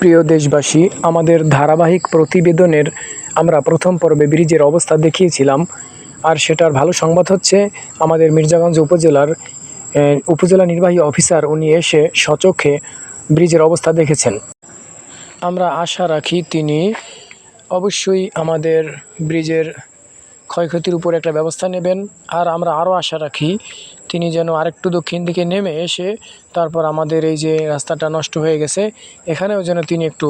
প্রিয় দেশবাসী, আমাদের ধারাবাহিক প্রতিবেদনের আমরা প্রথম পর্বে ব্রিজের অবস্থা দেখিয়েছিলাম। আর সেটার ভালো সংবাদ হচ্ছে, আমাদের মির্জাগঞ্জ উপজেলার উপজেলা নির্বাহী অফিসার উনি এসে সচক্ষে ব্রিজের অবস্থা দেখেছেন। আমরা আশা রাখি তিনি অবশ্যই আমাদের ব্রিজের ক্ষয়ক্ষতির উপর একটা ব্যবস্থা নেবেন। আর আমরা আরও আশা রাখি তিনি যেন আরেকটু দক্ষিণ দিকে নেমে এসে তারপর আমাদের এই যে রাস্তাটা নষ্ট হয়ে গেছে, এখানেও যেন তিনি একটু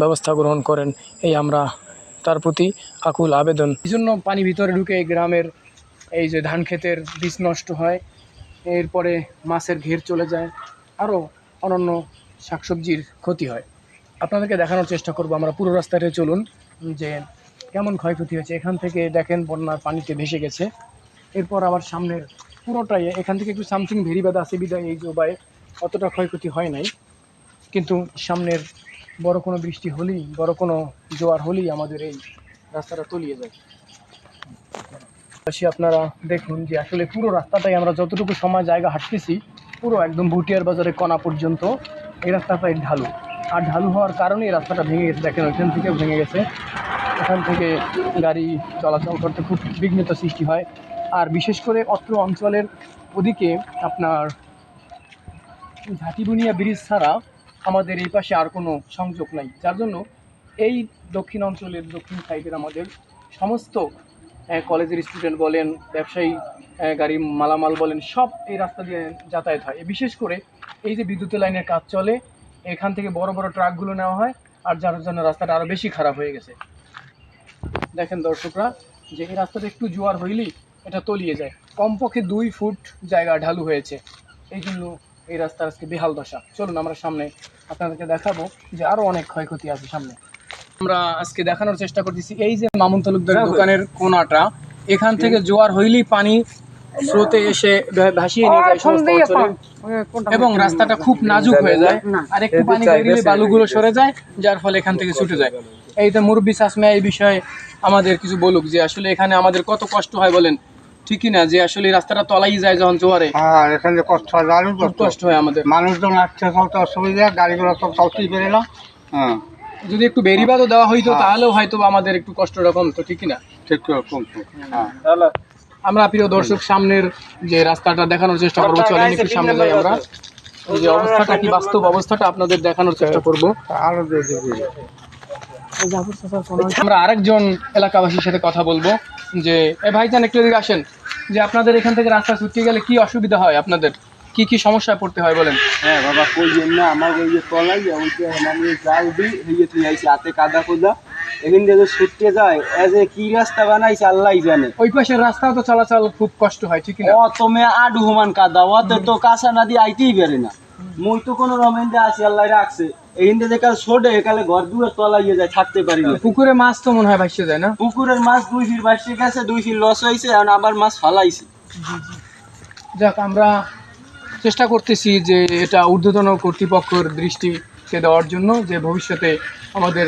ব্যবস্থা গ্রহণ করেন। এই আমরা তার প্রতি আকুল আবেদন। এই জন্য পানি ভিতরে ঢুকে এই গ্রামের এই যে ধান ক্ষেতের বীজ নষ্ট হয়, এরপরে মাছের ঘের চলে যায়, আরও অনন্য শাকসবজির ক্ষতি হয়। আপনাদেরকে দেখানোর চেষ্টা করব, আমরা পুরো রাস্তাটা চলুন, যে কেমন ক্ষয়ক্ষতি হয়েছে। এখান থেকে দেখেন বন্যার পানিতে ভেসে গেছে। এরপর আবার সামনের পুরোটাই, এখান থেকে একটু সামথিং ভেরিবাদ আছে, বিদায়, এই জোবায় অতটা ক্ষয়ক্ষতি হয় নাই। কিন্তু সামনের বড় কোনো বৃষ্টি হলেই, বড় কোনো জোয়ার হলেই আমাদের এই রাস্তাটা তলিয়ে যায়। পাশে আপনারা দেখুন যে আসলে পুরো রাস্তাটাই আমরা যতটুকু সময় জায়গা হাঁটতেছি, পুরো একদম ভুটিয়ার বাজারে কণা পর্যন্ত এই রাস্তাটাই ঢালু। আর ঢালু হওয়ার কারণে এই রাস্তাটা ভেঙে গেছে, দেখেন ওইখান থেকেও ভেঙে গেছে। এখান থেকে গাড়ি চলাচল করতে খুব বিঘ্নতা সৃষ্টি হয়। আর বিশেষ করে অত্র অঞ্চলের ওদিকে আপনার ঝাঁটিবুনিয়া ব্রিজ ছাড়া আমাদের এই পাশে আর কোনো সংযোগ নাই। যার জন্য এই দক্ষিণ অঞ্চলের দক্ষিণ সাইডের আমাদের সমস্ত কলেজের স্টুডেন্ট বলেন, ব্যবসায়ী গাড়ি মালামাল বলেন, সব এই রাস্তা দিয়ে যাতায়াত হয়। বিশেষ করে এই যে বিদ্যুতের লাইনের কাজ চলে, এখান থেকে বড় বড় ট্রাকগুলো নেওয়া হয় আর যার জন্য রাস্তাটা আরও বেশি খারাপ হয়ে গেছে। দেখেন দর্শকরা, যে এই রাস্তাটা একটু জোয়ার হইলেই এটা তলিয়ে যায়। কমপক্ষে দুই ফুট জায়গা ঢালু হয়েছে। এই জন্য এই রাস্তার আজকে বেহাল দশা। চলুন আমরা সামনে আপনাদেরকে দেখাবো যে আরও অনেক ক্ষয়ক্ষতি আছে সামনে। আমরা আজকে দেখানোর চেষ্টা করতেছি এই যে মামুন তালুকদারের দোকানের কোনাটা এখান থেকে জোয়ার হইলেই পানি স্রোতে এসে ভাসিয়ে নিয়ে যায় সমস্ত এবং রাস্তাটা খুব নাজুক হয়ে যায়। আর একটু পানি বেরিয়ে বালুগুলো সরে যায় যার ফলে এখান থেকে ছুটে যায়। এই তো মুরব্বী সাসমিয়া এই বিষয়ে আমাদের কিছু বলুক যে আসলে এখানে আমাদের কত কষ্ট হয় বলেন? ঠিকই না যে আসলে এই রাস্তাটা তলাই যায় যখন জোয়ারে। হ্যাঁ এখানে কষ্ট হয় দারুণ কষ্ট। কষ্ট হয় আমাদের। মানুষজন আসছে চলতে অসুবিধা গাড়িগুলো তো চলতেই পেরে না হ্যাঁ। যদি একটু বেরিবাদও দেওয়া হইতো তাহলেও হয়তো আমাদের একটু কষ্টটা কমতো ঠিকই না? ঠিক রকম হ্যাঁ। আমরা প্রিয় দর্শক সামনের যে রাস্তাটা দেখানোর চেষ্টা করব চলেন একটু সামনে যাই আমরা এই যে অবস্থাটা কি বাস্তব অবস্থাটা আপনাদের দেখানোর চেষ্টা করব। আরও আমরা আরেকজন এলাকাবাসীর সাথে কথা বলব যে এ ভাইজান একটু এদিকে আসেন। যে আপনাদের এখান থেকে রাস্তা ছুটতে গেলে কি অসুবিধা হয় আপনাদের? কি কি সমস্যায় পড়তে হয় বলেন? হ্যাঁ বাবা কই জন্য? আমার ওই যে তলাই ওইটা মানে জাল দিই হইয়ে তুই আইছি হাতে কাদা কোদা এখান থেকে ছুটতে যায় এজ এ কি রাস্তা বানাইছে আল্লাহ জানে। ওই পাশের রাস্তাও তো চলাচল খুব কষ্ট হয় ঠিক না? ও তুমি আডু হুমান কাদা ওতে তো কাঁচা নদী আইতেই পারে না। মুই তো কোনো রমেন্দে আছি আল্লাহ রাখছে। এই যে কাল একালে ঘর দুয়ে তলাইয়ে যায় থাকতে পারি না। পুকুরে মাছ তো মনে হয় ভাসছে যায় না? পুকুরের মাছ দুই ফির গেছে দুই ফির লস হয়েছে আবার মাছ ফালাইছে। যাক আমরা চেষ্টা করতেছি যে এটা ঊর্ধ্বতন কর্তৃপক্ষের দৃষ্টিকে দেওয়ার জন্য যে ভবিষ্যতে আমাদের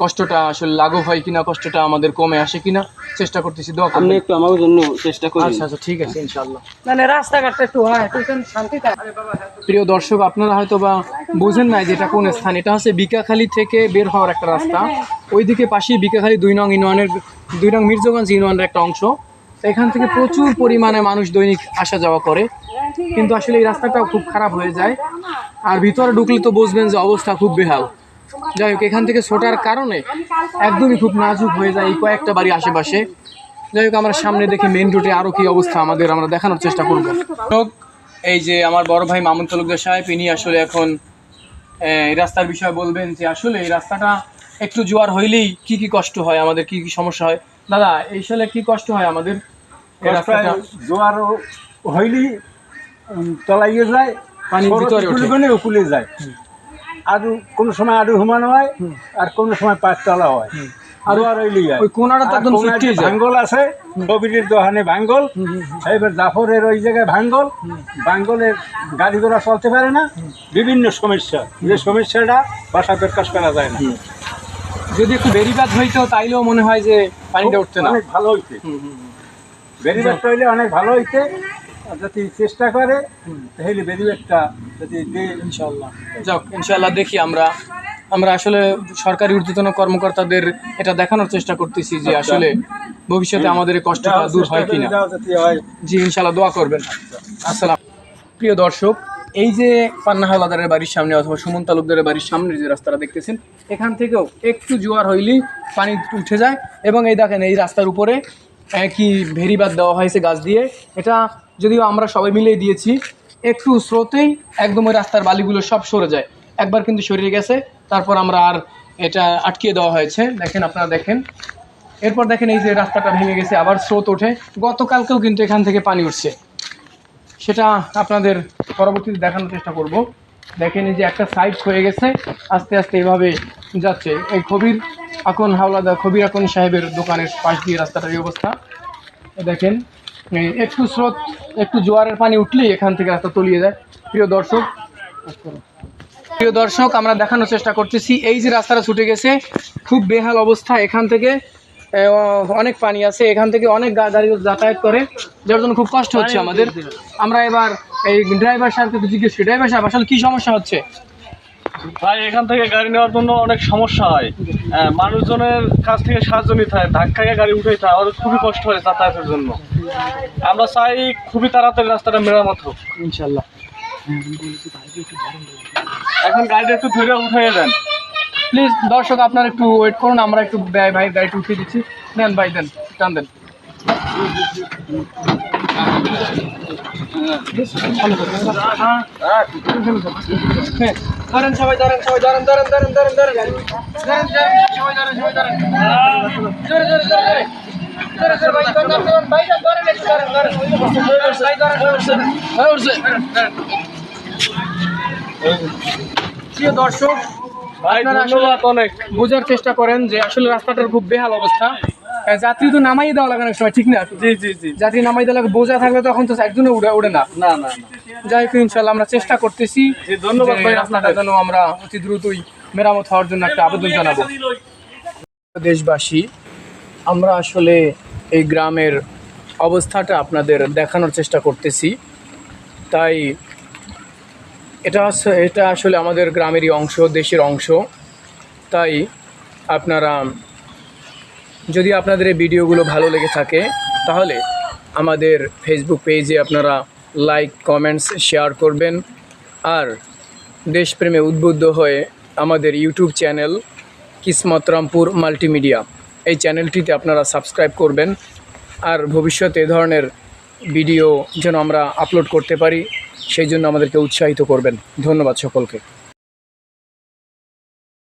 কষ্টটা আসলে লাঘব হয় কিনা কষ্টটা আমাদের কমে আসে কিনা চেষ্টা করতেছি দোয়া আপনি করবেন একটু আমার জন্য চেষ্টা করি আচ্ছা আচ্ছা ঠিক আছে ইনশাল্লাহ মানে রাস্তাঘাটটা একটু হয় একটু শান্তি থাকে। প্রিয় দর্শক আপনারা হয়তো বা বোঝেন না যে এটা কোন স্থান? এটা হচ্ছে বিকাখালী থেকে বের হওয়ার একটা রাস্তা। ওইদিকে পাশেই বিকাখালী দুই নং ইউনিয়নের দুই নং মির্জগঞ্জ ইউনিয়নের একটা অংশ। এখান থেকে প্রচুর পরিমাণে মানুষ দৈনিক আসা যাওয়া করে। কিন্তু আসলে এই রাস্তাটাও খুব খারাপ হয়ে যায়। আর ভিতরে ঢুকলে তো বুঝবেন যে অবস্থা খুব বেহাল। যাই হোক এখান থেকে ছোটার কারণে একদমই খুব নাজুক হয়ে যায় এই কয়েকটা বাড়ি আশেপাশে। যাই হোক আমরা সামনে দেখে মেন রোডে আরও কি অবস্থা আমাদের আমরা দেখানোর চেষ্টা করব। হোক এই যে আমার বড় ভাই মামুন তালুকদার সাহেব ইনি আসলে এখন এই রাস্তার বিষয়ে বলবেন যে আসলে এই রাস্তাটা একটু জোয়ার হইলেই কি কি কষ্ট হয় আমাদের কি কি সমস্যা হয়। দাদা এই সালে কি কষ্ট হয় আমাদের? জোয়ার হইলি তলাইয়ে যায় পানির ভিতরে উকুলে যায়। আর কোন সময় আরও হুমানো হয় আর কোন সময় পাঁচ তলা হয় আর আর ওই কোনাটা তো একদম ভাঙ্গল আছে কবিরের দোকানে ভাঙ্গল। এবার জাফরের ওই জায়গায় ভাঙ্গল। ভাঙ্গলের গাড়ি ঘোড়া চলতে পারে না। বিভিন্ন সমস্যা। যে সমস্যাটা বাসা প্রকাশ করা যায় না। যদি একটু বেরিবাদ হইতো তাইলেও মনে হয় যে পানিটা উঠতে না। অনেক ভালো হুম। বেরিবাদ হইলে অনেক ভালো হইছে যদি চেষ্টা করে তাহলে বেরিবেটটা যদি দিয়ে ইনশাল্লাহ যাক ইনশাল্লাহ দেখি আমরা। আমরা আসলে সরকারি ঊর্ধ্বতন কর্মকর্তাদের এটা দেখানোর চেষ্টা করতেছি যে আসলে ভবিষ্যতে আমাদের এই কষ্টটা দূর হয় কিনা। জি ইনশাল্লাহ দোয়া করবেন। আসসালাম। প্রিয় দর্শক এই যে পান্না হাওলাদারের বাড়ির সামনে অথবা সুমন তালুকদারের বাড়ির সামনে যে রাস্তাটা দেখতেছেন এখান থেকেও একটু জোয়ার হইলেই পানি উঠে যায়। এবং এই দেখেন এই রাস্তার উপরে কি ভেরিবাদ দেওয়া হয়েছে গাছ দিয়ে। এটা যদিও আমরা সবাই মিলেই দিয়েছি, একটু স্রোতেই একদম ওই রাস্তার বালিগুলো সব সরে যায়। একবার কিন্তু সরিয়ে গেছে, তারপর আমরা আর এটা আটকিয়ে দেওয়া হয়েছে। দেখেন আপনারা দেখেন। এরপর দেখেন এই যে রাস্তাটা ভেঙে গেছে, আবার স্রোত ওঠে। গতকালকেও কিন্তু এখান থেকে পানি উঠছে। সেটা আপনাদের পরবর্তীতে দেখানোর চেষ্টা করব। দেখেন এই যে একটা সাইড হয়ে গেছে, আস্তে আস্তে এভাবে যাচ্ছে। এই খবির এখন হাওলাদা খবির এখন সাহেবের দোকানের পাশ দিয়ে রাস্তাটার অবস্থা। দেখেন একটু স্রোত একটু জোয়ারের পানি উঠলেই এখান থেকে রাস্তা তলিয়ে যায়। প্রিয় দর্শক প্রিয় দর্শক, আমরা দেখানোর চেষ্টা করতেছি। এই যে রাস্তাটা ছুটে গেছে, খুব বেহাল অবস্থা এখান থেকে। অনেক পানি আছে। এখান থেকে অনেক গাড়ি যাতায়াত করে, যার জন্য খুব কষ্ট হচ্ছে আমাদের। আমরা এবার এই ড্রাইভার সাহেবকে জিজ্ঞেস করি ড্রাইভার সাহেব আসলে কী সমস্যা হচ্ছে? ভাই এখান থেকে গাড়ি নেওয়ার জন্য অনেক সমস্যা হয়। মানুষজনের কাছ থেকে সাহায্য নিতে হয় ধাক্কায় গাড়ি উঠাইতে হয় আমাদের খুবই কষ্ট হয় যাতায়াতের জন্য। আমরা চাই খুবই তাড়াতাড়ি রাস্তাটা মেরামত হোক। ইনশাল্লাহ। এখন গাড়িটা একটু ধরে উঠাইয়ে দেন। প্লিজ দর্শক আপনারা একটু ওয়েট করুন আমরা একটু ভাই ভাই গাড়িটা উঠিয়ে দিচ্ছি। দেন ভাই দেন টান দেন। হ্যাঁ, ধরেন সবাই ধরেন সবাই ধরেন ধরেন ধরেন ধরেন ধরেন ধরেন ধরেন সবাই ধরেন সবাই ধরেন জোরে জোরে জোরে জোরে। জোরে জোরে ভাই ধরেন ধরেন ভাই ধরেন একটু ধরেন ধরেন ভাই ধরেন ধরেন হয়ে উঠছে প্রিয় দর্শক ভাই আপনারা আসলে ধন্যবাদ অনেক। বোঝার চেষ্টা করেন যে আসলে রাস্তাটার খুব বেহাল অবস্থা। আহ, যাত্রী তো নামাই দেওয়া লাগে অনেক সময় ঠিক না? জি জি জি। যাত্রী নামাই দেওয়া লাগে বোঝা থাকলে তখন তো একজনে উড়ে উড়ে না। না না না। যাই হোক ইনশাল্লাহ আমরা চেষ্টা করতেছি। ধন্যবাদ ভাই রাস্তাটা যেন আমরা অতি দ্রুতই মেরামত হওয়ার জন্য একটা আবেদন জানাব। দেশবাসী আমরা আসলে এই গ্রামের অবস্থাটা আপনাদের দেখানোর চেষ্টা করতেছি। তাই এটা এটা আসলে আমাদের গ্রামেরই অংশ দেশের অংশ। তাই আপনারা যদি আপনাদের এই ভিডিওগুলো ভালো লেগে থাকে তাহলে আমাদের ফেসবুক পেজে আপনারা লাইক কমেন্টস শেয়ার করবেন। আর দেশপ্রেমে উদ্বুদ্ধ হয়ে আমাদের YouTube channel Kismat Rampur multimedia. এই চ্যানেলটিতে আপনারা সাবস্ক্রাইব করবেন। আর ভবিষ্যতে এ ধরনের ভিডিও যেন আমরা আপলোড করতে পারি, সেই জন্য আমাদেরকে উৎসাহিত করবেন। ধন্যবাদ সকলকে।